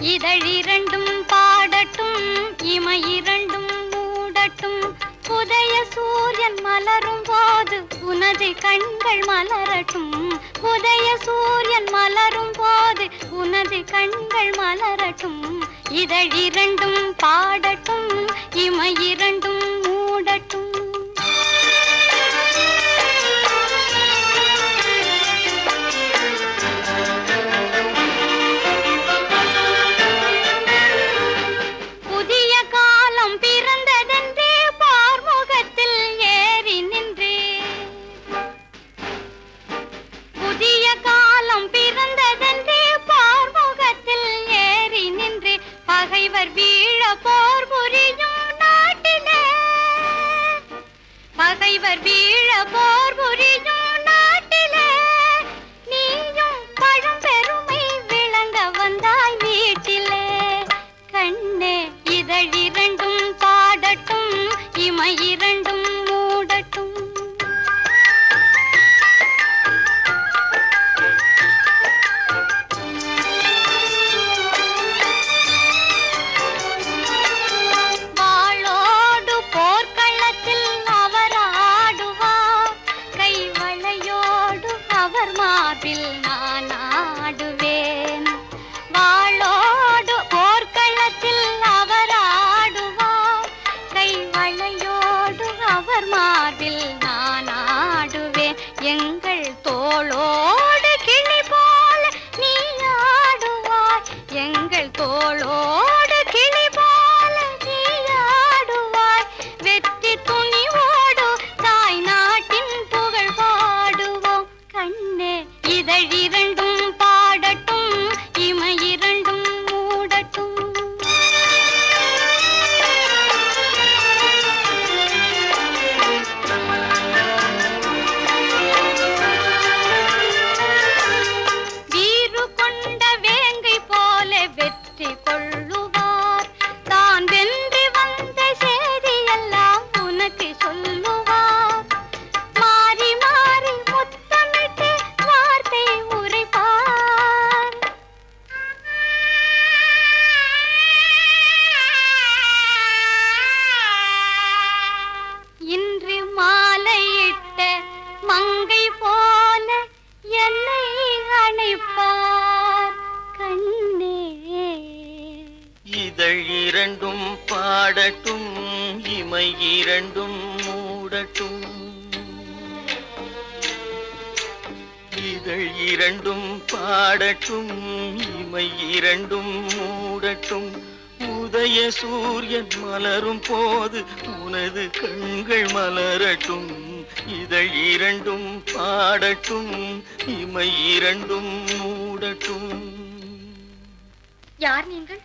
இதழிரண்டும் பாடட்டும் இமையிரண்டும் மூடட்டும். உதய சூரியன் மலரும் போது உனது கண்கள் மலரட்டும். உதய சூரியன் மலரும் போது உனது கண்கள் மலரட்டும். இதழிரண்டும் பாடட்டும் இமையிரண்டும் Summerby இரண்டும் பாடட்டும் இமை இரண்டும் மூடட்டும். இதழ் இரண்டும் பாடட்டும் இமை இரண்டும் மூடட்டும். உதய சூரியன் மலரும் போது உனது கண்கள் மலரட்டும். இதழ் இரண்டும் பாடட்டும் இமை இரண்டும் மூடட்டும். யார் நீங்கள்?